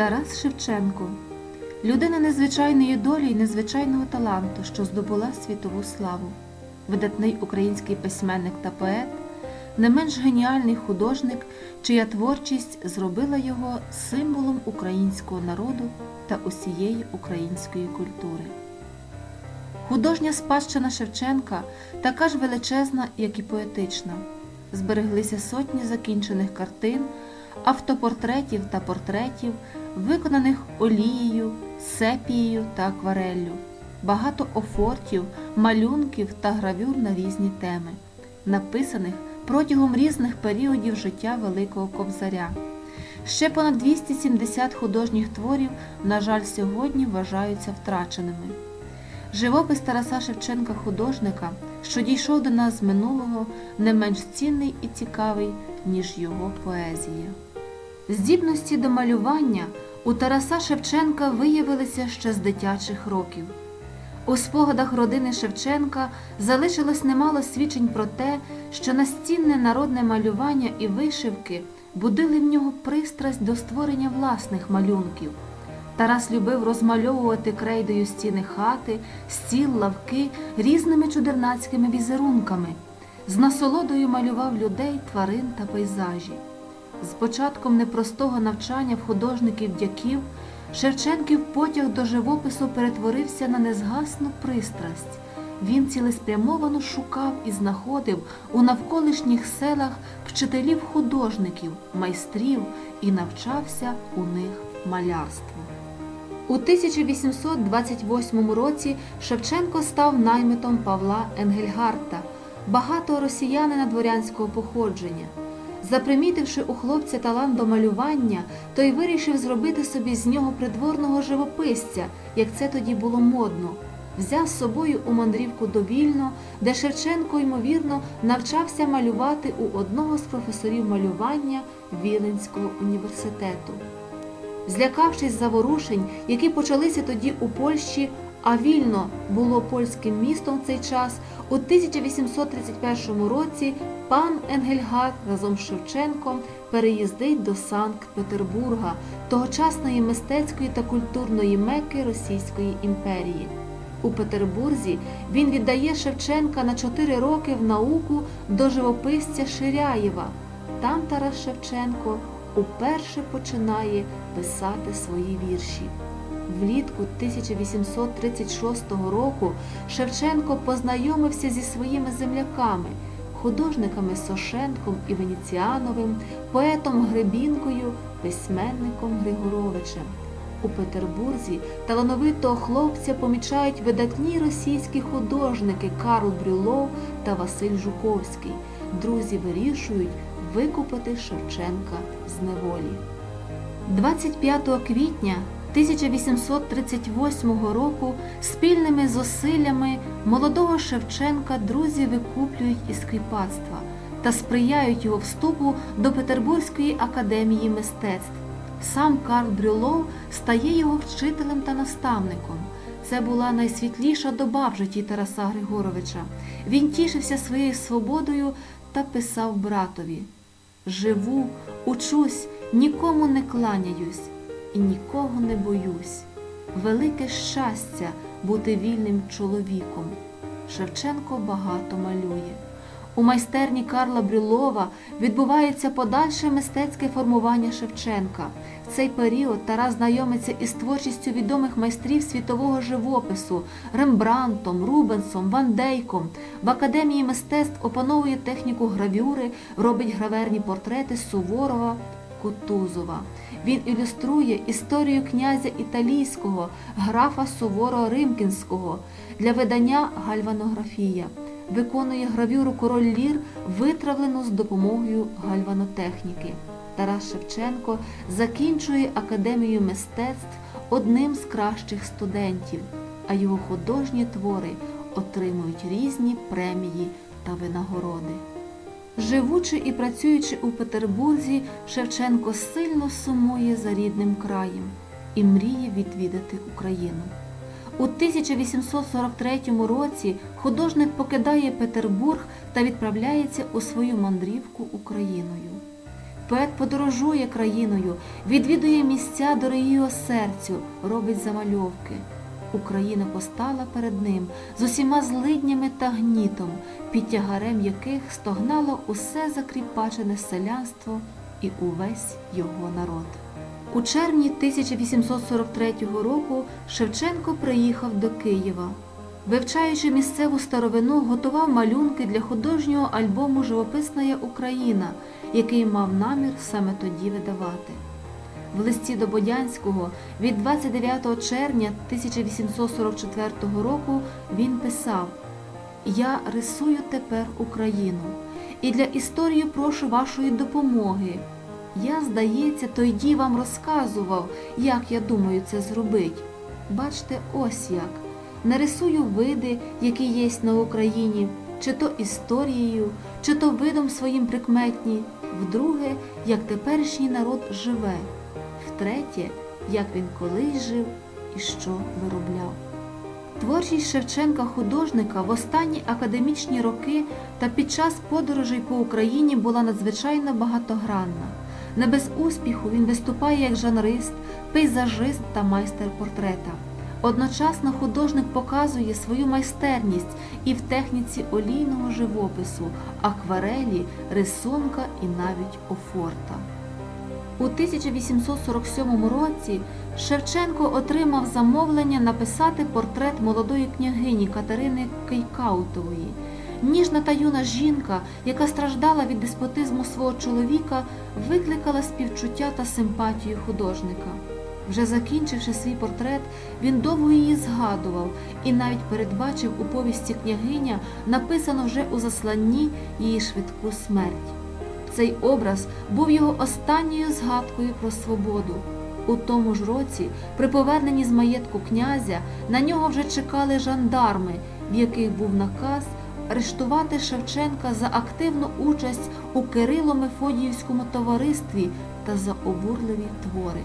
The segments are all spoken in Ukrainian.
Тарас Шевченко людина незвичайної долі і незвичайного таланту, що здобула світову славу, видатний український письменник та поет, не менш геніальний художник, чия творчість зробила його символом українського народу та усієї української культури. Художня спадщина Шевченка така ж величезна, як і поетична. Збереглися сотні закінчених картин, автопортретів та портретів, виконаних олією, сепією та аквареллю, багато офортів, малюнків та гравюр на різні теми, написаних протягом різних періодів життя Великого Кобзаря. Ще понад 270 художніх творів, на жаль, сьогодні вважаються втраченими. Живопис Тараса Шевченка художника, що дійшов до нас з минулого, не менш цінний і цікавий, ніж його поезія. Здібності до малювання у Тараса Шевченка виявилися ще з дитячих років. У спогадах родини Шевченка залишилось немало свідчень про те, що настінне народне малювання і вишивки будили в нього пристрасть до створення власних малюнків. Тарас любив розмальовувати крейдою стіни хати, стіл, лавки різними чудернацькими візерунками, з насолодою малював людей, тварин та пейзажі. З початком непростого навчання в художників дяків Шевченків потяг до живопису перетворився на незгасну пристрасть. Він цілеспрямовано шукав і знаходив у навколишніх селах вчителів художників, майстрів і навчався у них малярству. У 1828 році Шевченко став наймитом Павла Енгельгарта, багатого росіянина дворянського походження. Запримітивши у хлопця талант до малювання, той вирішив зробити собі з нього придворного живописця, як це тоді було модно. Взяв з собою у мандрівку до Вільно, де Шевченко, ймовірно, навчався малювати у одного з професорів малювання Віленського університету. Злякавшись заворушень, які почалися тоді у Польщі, а вільно було польським містом в цей час, у 1831 році пан Енгельгард разом з Шевченком переїздить до Санкт-Петербурга, тогочасної мистецької та культурної меки Російської імперії. У Петербурзі він віддає Шевченка на 4 роки в науку до живописця Ширяєва. Там Тарас Шевченко уперше починає писати свої вірші. Влітку 1836 року Шевченко познайомився зі своїми земляками, художниками Сошенком і Веніціановим, поетом Гребінкою, письменником Григоровичем. У Петербурзі талановитого хлопця помічають видатні російські художники Карл Брюлов та Василь Жуковський. Друзі вирішують викупити Шевченка з неволі. 25 квітня 1838 року спільними зусиллями молодого Шевченка друзі викуплюють із кріпацтва та сприяють його вступу до Петербурзької академії мистецтв. Сам Карл Брюлов стає його вчителем та наставником. Це була найсвітліша доба в житті Тараса Григоровича. Він тішився своєю свободою та писав братові: Живу, учусь, нікому не кланяюсь і нікого не боюсь. Велике щастя бути вільним чоловіком. Шевченко багато малює. У майстерні Карла Брюлова відбувається подальше мистецьке формування Шевченка. В цей період Тарас знайомиться із творчістю відомих майстрів світового живопису Рембрантом, Рубенсом, Ван Дейком. В академії мистецтв опановує техніку гравюри, робить граверні портрети Суворова, Кутузова. Він ілюструє історію князя італійського, графа Суворова Римкінського для видання Гальванографія. Виконує гравюру Король Лір, витравлену з допомогою гальванотехніки. Тарас Шевченко закінчує академію мистецтв одним з кращих студентів, а його художні твори отримують різні премії та винагороди. Живучи і працюючи у Петербурзі, Шевченко сильно сумує за рідним краєм і мріє відвідати Україну. У 1843 році художник покидає Петербург та відправляється у свою мандрівку Україною. Поет подорожує країною, відвідує місця дорогі серцю, робить замальовки. Україна постала перед ним з усіма злиднями та гнітом, під тягарем яких стогнало усе закріпачене селянство і увесь його народ. У червні 1843 року Шевченко приїхав до Києва. Вивчаючи місцеву старовину, готував малюнки для художнього альбому Живописна Україна, який мав намір саме тоді видавати. В листі до Бодянського від 29 червня 1844 року він писав: Я рисую тепер Україну, і для історії прошу вашої допомоги. Я, здається, тоді вам розказував, як я думаю це зробити. Бачте, ось як. Не рисую види, які є на Україні, чи то історією, чи то видом своїм прикметні, вдруге, як теперішній народ живе, втретє, як він колись жив і що виробляв. Творчість Шевченка художника в останні академічні роки та під час подорожей по Україні була надзвичайно багатогранна. Не без успіху він виступає як жанрист, пейзажист та майстер портрета. Одночасно художник показує свою майстерність і в техніці олійного живопису, акварелі, рисунка і навіть офорта. У 1847 році Шевченко отримав замовлення написати портрет молодої княгині Катерини Кейкаутової. Ніжна та юна жінка, яка страждала від деспотизму свого чоловіка, викликала співчуття та симпатію художника. Вже закінчивши свій портрет, він довго її згадував і навіть передбачив у повісті княгиня, написано вже у засланні її швидку смерть. Цей образ був його останньою згадкою про свободу. У тому ж році, при поверненні з маєтку князя, на нього вже чекали жандарми, в яких був наказ арештувати Шевченка за активну участь у Кирило-Мефодіївському товаристві та за обурливі твори.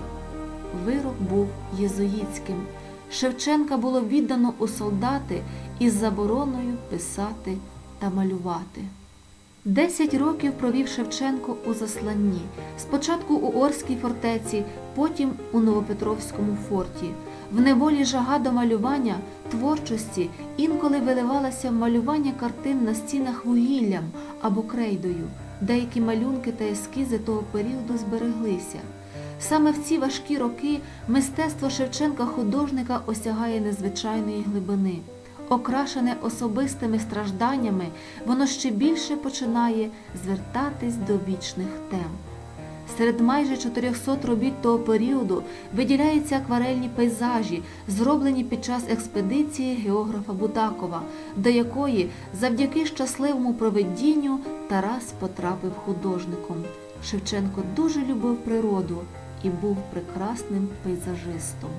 Вирок був єзуїтським. Шевченка було віддано у солдати із забороною писати та малювати. Десять років провів Шевченко у засланні, спочатку у Орській фортеці, потім у Новопетровському форті. В неволі жага до малювання, творчості інколи виливалася в малювання картин на стінах вугіллям або крейдою. Деякі малюнки та ескізи того періоду збереглися. Саме в ці важкі роки мистецтво Шевченка художника осягає незвичайної глибини. Окрашене особистими стражданнями, воно ще більше починає звертатись до вічних тем. Серед майже 400 робіт того періоду виділяються акварельні пейзажі, зроблені під час експедиції географа Бутакова, до якої завдяки щасливому проведінню Тарас потрапив художником. Шевченко дуже любив природу і був прекрасним пейзажистом.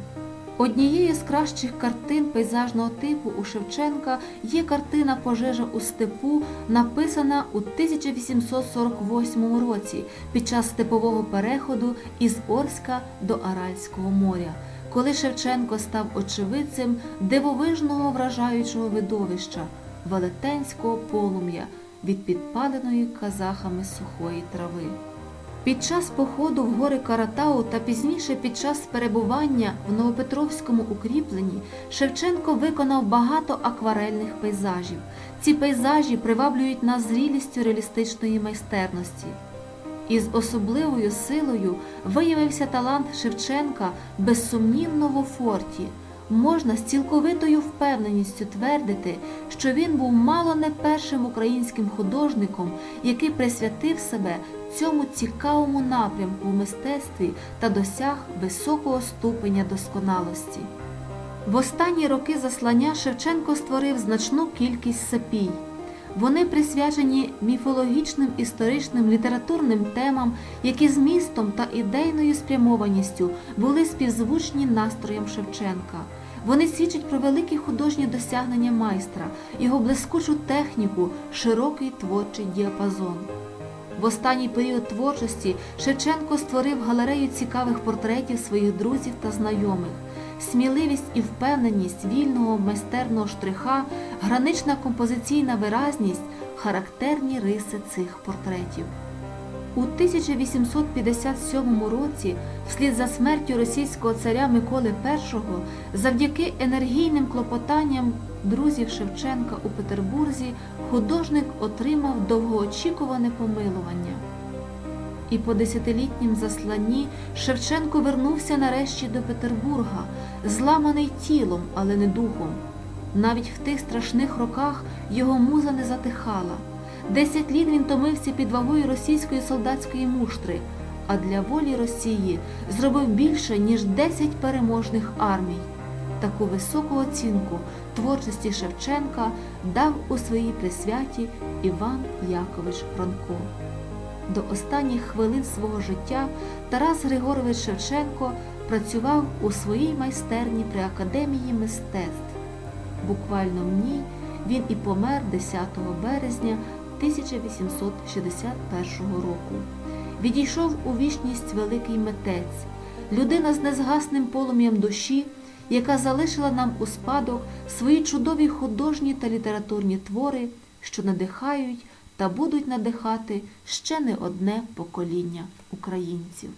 Однією з кращих картин пейзажного типу у Шевченка є картина Пожежа у степу, написана у 1848 році під час степового переходу із Орська до Аральського моря, коли Шевченко став очевидцем дивовижного вражаючого видовища велетенського полум'я від підпаленої казахами сухої трави. Під час походу в гори Каратау та пізніше під час перебування в Новопетровському укріпленні Шевченко виконав багато акварельних пейзажів. Ці пейзажі приваблюють нас зрілістю реалістичної майстерності. Із особливою силою виявився талант Шевченка безсумнівно в офорті. Можна з цілковитою впевненістю твердити, що він був мало не першим українським художником, який присвятив себе цьому цікавому напрямку в мистецтві та досяг високого ступеня досконалості. В останні роки заслання Шевченко створив значну кількість сапій. Вони присвячені міфологічним, історичним, літературним темам, які змістом та ідейною спрямованістю були співзвучні настроям Шевченка. Вони свідчать про великі художні досягнення майстра, його блискучу техніку, широкий творчий діапазон. В останній період творчості Шевченко створив галерею цікавих портретів своїх друзів та знайомих. Сміливість і впевненість вільного майстерного штриха, гранична композиційна виразність характерні риси цих портретів. У 1857 році, вслід за смертю російського царя Миколи І, завдяки енергійним клопотанням друзів Шевченка у Петербурзі, художник отримав довгоочікуване помилування. І по десятилітнім засланні Шевченко вернувся нарешті до Петербурга, зламаний тілом, але не духом. Навіть в тих страшних роках його муза не затихала. Десять літ він томився під вагою російської солдатської муштри, а для волі Росії зробив більше, ніж десять переможних армій. Таку високу оцінку творчості Шевченка дав у своїй присвяті Іван Якович Франко. До останніх хвилин свого життя Тарас Григорович Шевченко працював у своїй майстерні при Академії мистецтв. Буквально в ній він і помер 10 березня 1861 року. Відійшов у вічність великий митець, людина з незгасним полум'ям душі, яка залишила нам у спадок свої чудові художні та літературні твори, що надихають та будуть надихати ще не одне покоління українців.